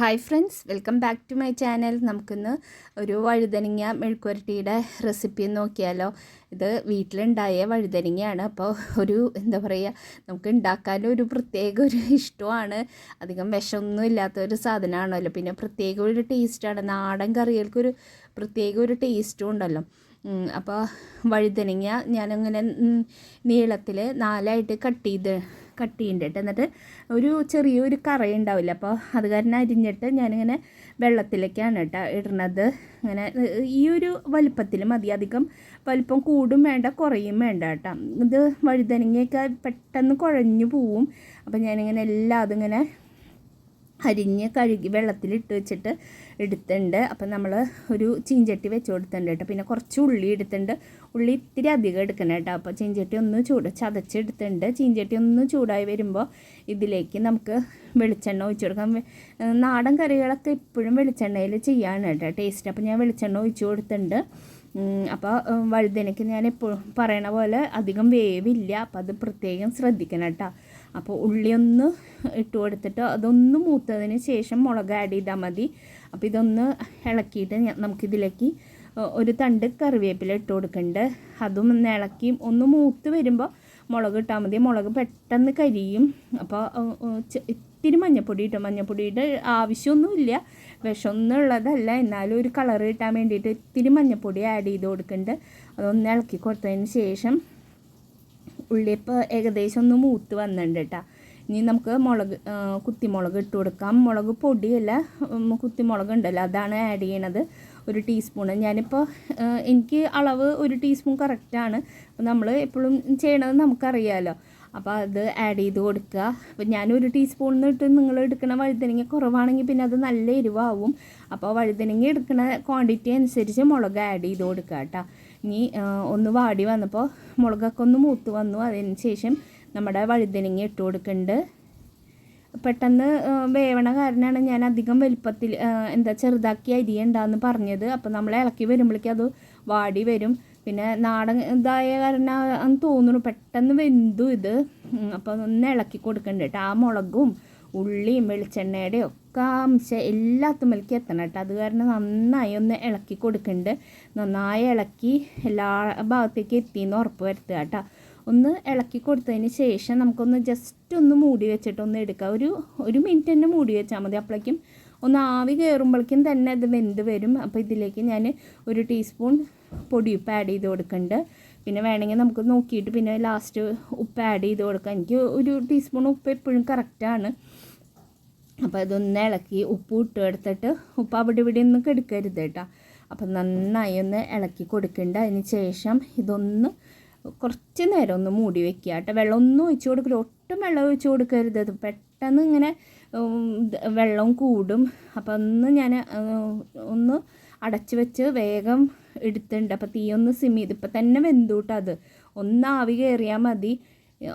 Hi friends welcome back to my channel. നമുക്കിന്ന് ഒരു വഴുതനങ്ങ മെഴുക്കുവരട്ടിയുടെ റെസിപ്പി നോക്കിയാലോ. ഇത് വീട്ടിലുണ്ടായ വഴുതനങ്ങയാണ്. അപ്പോൾ ഒരു എന്താ പറയുക നമുക്ക് ഉണ്ടാക്കാൻ ഒരു പ്രത്യേക ഒരു ഇഷ്ടമാണ്. അധികം വിഷമൊന്നും ഇല്ലാത്ത ഒരു സാധനമാണല്ലോ. പിന്നെ പ്രത്യേക ഒരു ടേസ്റ്റാണ് നാടൻ കറികൾക്കൊരു പ്രത്യേക ഒരു ടേസ്റ്റും ഉണ്ടല്ലോ. അപ്പോൾ വഴുതനങ്ങ ഞാനങ്ങനെ നീളത്തിൽ നാലായിട്ട് കട്ട് ചെയ്ത് കട്ട് ചെയ്യുന്നുണ്ട് എന്നിട്ട് ഒരു ചെറിയൊരു കറ ഉണ്ടാവില്ല അപ്പോൾ അത് കാരണം അരിഞ്ഞിട്ട് ഞാനിങ്ങനെ വെള്ളത്തിലേക്കാണ് കേട്ടോ ഇടുന്നത് ഇങ്ങനെ ഈ ഒരു വലുപ്പത്തിൽ മതി. അധികം വലുപ്പം കൂടും വേണ്ട കുറയും വേണ്ട കേട്ടോ. ഇത് വഴുതനങ്ങയൊക്കെ പെട്ടെന്ന് കുഴഞ്ഞു പോവും. അപ്പോൾ ഞാനിങ്ങനെ എല്ലാം അതിങ്ങനെ അരിഞ്ഞ് കഴുകി വെള്ളത്തിലിട്ട് വെച്ചിട്ട് എടുത്തിട്ടുണ്ട്. അപ്പം നമ്മൾ ഒരു ചീഞ്ചട്ടി വെച്ച് കൊടുത്തിട്ടുണ്ട് കേട്ടോ. പിന്നെ കുറച്ച് ഉള്ളി എടുത്തിട്ടുണ്ട്. ഉള്ളി ഇത്തിരി അധികം എടുക്കണം കേട്ടോ. അപ്പോൾ ചീഞ്ചട്ടി ഒന്ന് ചൂട് ചതച്ചെടുത്തിട്ടുണ്ട്. ചീഞ്ചട്ടി ഒന്ന് ചൂടായി വരുമ്പോൾ ഇതിലേക്ക് നമുക്ക് വെളിച്ചെണ്ണ ഒഴിച്ചു കൊടുക്കാം. നാടൻ കറികളൊക്കെ എപ്പോഴും വെളിച്ചെണ്ണയിൽ ചെയ്യാണ് കേട്ടോ ടേസ്റ്റ്. അപ്പോൾ ഞാൻ വെളിച്ചെണ്ണ ഒഴിച്ചു കൊടുത്തിട്ടുണ്ട്. അപ്പോൾ വഴുതനയ്ക്ക് ഞാൻ എപ്പോഴും പറയണ പോലെ അധികം വേവില്ല. അപ്പോൾ അത് പ്രത്യേകം ശ്രദ്ധിക്കണം കേട്ടോ. അപ്പോൾ ഉള്ളി ഒന്ന് ഇട്ട് കൊടുത്തിട്ട് അതൊന്ന് മൂത്തതിന് ശേഷം മുളക് ആഡ് ചെയ്താൽ മതി. അപ്പോൾ ഇതൊന്ന് ഇളക്കിയിട്ട് നമുക്കിതിലേക്ക് ഒരു തണ്ട് കറിവേപ്പില ഇട്ട് കൊടുക്കുന്നുണ്ട് അതും ഒന്ന് ഇളക്കി ഒന്ന് മൂത്ത് വരുമ്പോൾ മുളക് ഇട്ടാൽ മതി. മുളക് പെട്ടെന്ന് കരിയും. അപ്പോൾ ഇത്തിരി മഞ്ഞപ്പൊടി ഇട്ടു? മഞ്ഞപ്പൊടിയുടെ ആവശ്യമൊന്നുമില്ല. വിഷമൊന്നും ഉള്ളതല്ല എന്നാലും ഒരു കളർ കിട്ടാൻ വേണ്ടിയിട്ട് ഇത്തിരി മഞ്ഞപ്പൊടി ആഡ് ചെയ്ത് കൊടുക്കുന്നുണ്ട് അതൊന്ന് ഇളക്കി കൊടുത്തതിന് ശേഷം ഉള്ളിയപ്പോൾ ഏകദേശം ഒന്ന് മൂത്ത് വന്നിട്ടുണ്ട് കേട്ടോ ഇനി നമുക്ക് മുളക് കുത്തിമുളക് ഇട്ട് കൊടുക്കാം. മുളക് പൊടിയല്ല കുത്തിമുളക് ഉണ്ടല്ലോ അതാണ് ആഡ് ചെയ്യണത്. ഒരു ടീസ്പൂണ് ഞാനിപ്പോൾ എനിക്ക് അളവ് ഒരു ടീസ്പൂൺ കറക്റ്റാണ് അപ്പോൾ നമ്മൾ എപ്പോഴും ചെയ്യണത് നമുക്കറിയാമല്ലോ അപ്പോൾ അത് ആഡ് ചെയ്ത് കൊടുക്കുക. അപ്പോൾ ഞാനൊരു ടീസ്പൂണിൽ ഇട്ട് നിങ്ങൾ എടുക്കുന്ന വഴുതനങ്ങ കുറവാണെങ്കിൽ പിന്നെ അത് നല്ല എരിവാവും. അപ്പോൾ വഴുതനങ്ങ എടുക്കുന്ന ക്വാണ്ടിറ്റി അനുസരിച്ച് മുളക് ആഡ് ചെയ്ത് കൊടുക്കുക കേട്ടോ ഇനി ഒന്ന് വാടി വന്നപ്പോൾ മുളകൊക്കെ ഒന്ന് മൂത്ത് വന്നു. അതിന് ശേഷം നമ്മുടെ വഴുതനങ്ങ ഇട്ട് കൊടുക്കുന്നുണ്ട് പെട്ടെന്ന് വേവണ കാരണമാണ് ഞാൻ അധികം വലിപ്പത്തിൽ എന്താ ചെറുതാക്കി അരിയണ്ടെന്ന് പറഞ്ഞത്. അപ്പോൾ നമ്മൾ ഇളക്കി വരുമ്പോഴേക്കും അത് വാടി വരും. പിന്നെ നാടൻ ഇതായ കാരണം തോന്നുന്നു പെട്ടെന്ന് വെന്തു ഇത്. അപ്പോൾ ഒന്ന് ഇളക്കി കൊടുക്കണ്ട കേട്ടോ. ആ മുളകും ഉള്ളിയും വെളിച്ചെണ്ണയുടെ ഒക്കെ അംശം എല്ലാത്തുമ്മലേക്ക് എത്തണം കേട്ടോ. അത് കാരണം നന്നായി ഒന്ന് ഇളക്കി കൊടുക്കുന്നുണ്ട് നന്നായി ഇളക്കി എല്ലാ ഭാഗത്തേക്ക് എത്തിയെന്ന് ഉറപ്പ് വരുത്തുക കേട്ടോ. ഒന്ന് ഇളക്കി കൊടുത്തതിന് ശേഷം നമുക്കൊന്ന് ജസ്റ്റ് ഒന്ന് മൂടി വെച്ചിട്ട് ഒന്ന് എടുക്കുക. ഒരു ഒരു മിനിറ്റ് തന്നെ മൂടി വെച്ചാൽ മതി. അപ്പോഴേക്കും ഒന്ന് ആവി കയറുമ്പോഴേക്കും തന്നെ അത് വെന്ത് വരും. അപ്പോൾ ഇതിലേക്ക് ഞാൻ ഒരു ടീസ്പൂൺ പൊടിയുപ്പ് ആഡ് ചെയ്ത് കൊടുക്കുന്നുണ്ട് പിന്നെ വേണമെങ്കിൽ നമുക്ക് നോക്കിയിട്ട് പിന്നെ ലാസ്റ്റ് ഉപ്പ് ആഡ് ചെയ്ത് കൊടുക്കാം. എനിക്ക് ഒരു ടീസ്പൂൺ ഉപ്പ് എപ്പോഴും കറക്റ്റാണ് അപ്പോൾ അതൊന്ന് ഇളക്കി ഉപ്പ് ഇട്ട് എടുത്തിട്ട് ഉപ്പ് അവിടെ ഇവിടെ ഒന്നും കെടുക്കരുത് കേട്ടോ. അപ്പം നന്നായി ഒന്ന് ഇളക്കി കൊടുക്കേണ്ട. അതിന് ശേഷം ഇതൊന്ന് കുറച്ച് നേരം ഒന്ന് മൂടി വെക്കുക കേട്ടോ. വെള്ളം ഒന്നും ഒഴിച്ചു കൊടുക്കരുത്. ഒട്ടും വെള്ളം ഒഴിച്ചു കൊടുക്കരുത്. അത് പെട്ടെന്ന് ഇങ്ങനെ വെള്ളം കൂടും. അപ്പം ഒന്ന് ഞാൻ ഒന്ന് അടച്ചു വെച്ച് വേഗം എടുത്തിട്ടുണ്ട്. അപ്പോൾ തീ ഒന്ന് സിം ചെയ്ത്. ഇപ്പം തന്നെ വെന്തൂട്ട അത്. ഒന്ന് ആവി കയറിയാൽ മതി.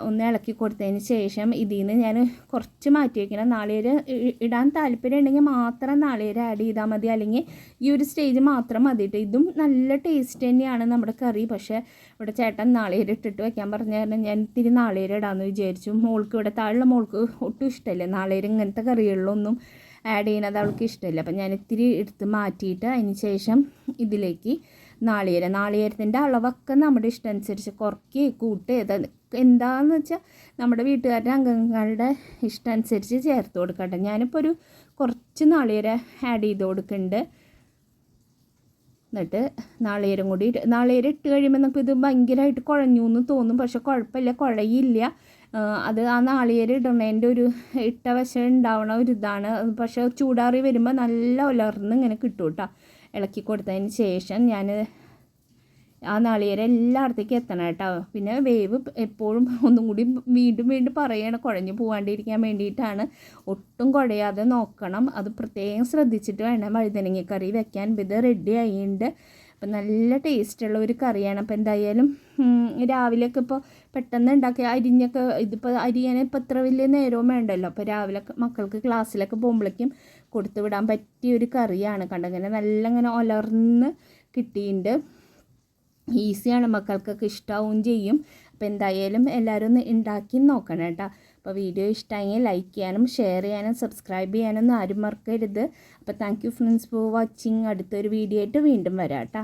ഒന്ന് ഇളക്കി കൊടുത്തതിന് ശേഷം ഇതിൽ നിന്ന് ഞാൻ കുറച്ച് മാറ്റി വയ്ക്കണം നാളികേര് ഇടാൻ താല്പര്യം ഉണ്ടെങ്കിൽ മാത്രം നാളികേര് ആഡ് ചെയ്താൽ മതി. അല്ലെങ്കിൽ ഈ ഒരു സ്റ്റേജ് മാത്രം മതി ഇതും നല്ല ടേസ്റ്റ് തന്നെയാണ് നമ്മുടെ കറി. പക്ഷേ ഇവിടെ ചേട്ടൻ നാളികേര് ഇട്ടിട്ട് വയ്ക്കാൻ പറഞ്ഞ കാരണം ഞാൻ ഇത്തിരി നാളികേര് ഇടാമെന്ന് വിചാരിച്ചു. മോൾക്ക് ഇവിടെ താഴെയുള്ള മോൾക്ക് ഒട്ടും ഇഷ്ടമല്ല നാളികേര് ഇങ്ങനത്തെ കറികളിലൊന്നും. ആഡ് ചെയ്യുന്നത് അവൾക്ക് ഇഷ്ടമില്ല. അപ്പം ഞാൻ ഇത്തിരി എടുത്ത് മാറ്റിയിട്ട് അതിന് ശേഷം ഇതിലേക്ക് നാളികേരം. നാളികേരത്തിന്റെ അളവൊക്കെ നമ്മുടെ ഇഷ്ടം അനുസരിച്ച് കുറക്കി കൂട്ട് എന്താണെന്ന് വെച്ചാൽ നമ്മുടെ വീട്ടുകാരുടെ അംഗങ്ങളുടെ ഇഷ്ടം അനുസരിച്ച് ചേർത്ത് കൊടുക്കട്ടെ. ഞാനിപ്പോൾ ഒരു കുറച്ച് നാളികേരം ആഡ് ചെയ്ത് കൊടുക്കുന്നുണ്ട്. എന്നിട്ട് നാളികേരം കൂടി നാളികേരം ഇട്ട് കഴിയുമ്പോൾ നമുക്ക് ഇത് ഭയങ്കരമായിട്ട് കുഴഞ്ഞു എന്ന് തോന്നും. പക്ഷെ കുഴപ്പമില്ല കുഴയില്ല. അത് ആ നാളികേരം ഇടുന്നതിന്റെ ഒരു ഇട്ട വശം ഉണ്ടാവണ ഒരു ഇതാണ്. പക്ഷെ ചൂടാറി വരുമ്പോൾ നല്ല ഉലർന്ന് ഇങ്ങനെ കിട്ടും കേട്ടോ ഇളക്കി കൊടുത്തതിന് ശേഷം ഞാൻ ആ നാളികേരം എല്ലായിടത്തേക്കും എത്തണം കേട്ടോ. പിന്നെ വേവ് എപ്പോഴും ഒന്നും കൂടി വീണ്ടും വീണ്ടും പറയണം കുഴഞ്ഞു പോകാണ്ടിരിക്കാൻ വേണ്ടിയിട്ടാണ്. ഒട്ടും കുഴയാതെ നോക്കണം. അത് പ്രത്യേകം ശ്രദ്ധിച്ചിട്ട് വേണം വഴുതനങ്ങ വെക്കാൻ. ഇത് റെഡി ആയിട്ടുണ്ട്. അപ്പം നല്ല ടേസ്റ്റുള്ള ഒരു കറിയാണ്. അപ്പോൾ എന്തായാലും രാവിലെയൊക്കെ ഇപ്പോൾ പെട്ടെന്ന് ഉണ്ടാക്കി അരിഞ്ഞൊക്കെ ഇതിപ്പോൾ അരിയാൻ ഇപ്പോൾ ഇത്ര വലിയ നേരവും വേണ്ടല്ലോ. അപ്പോൾ രാവിലെ മക്കൾക്ക് ക്ലാസ്സിലൊക്കെ പോകുമ്പോഴേക്കും കൊടുത്തു വിടാൻ പറ്റിയ ഒരു കറിയാണ്. കണ്ടങ്ങനെ നല്ല ഇങ്ങനെ ഒലർന്ന് കിട്ടിയിട്ടുണ്ട്. ഈസിയാണ് മക്കൾക്കൊക്കെ ഇഷ്ടാവും ചെയ്യും. അപ്പോൾ എന്തായാലും എല്ലാവരും ഒന്ന് ഉണ്ടാക്കി നോക്കണം കേട്ടോ അപ്പോൾ വീഡിയോ ഇഷ്ടമായെങ്കിൽ ലൈക്ക് ചെയ്യാനും ഷെയർ ചെയ്യാനും സബ്സ്ക്രൈബ് ചെയ്യാനൊന്നും ആരും മറക്കരുത്. അപ്പോൾ thank you friends for watching അടുത്തൊരു വീഡിയോ ആയിട്ട് വീണ്ടും വരാം കേട്ടോ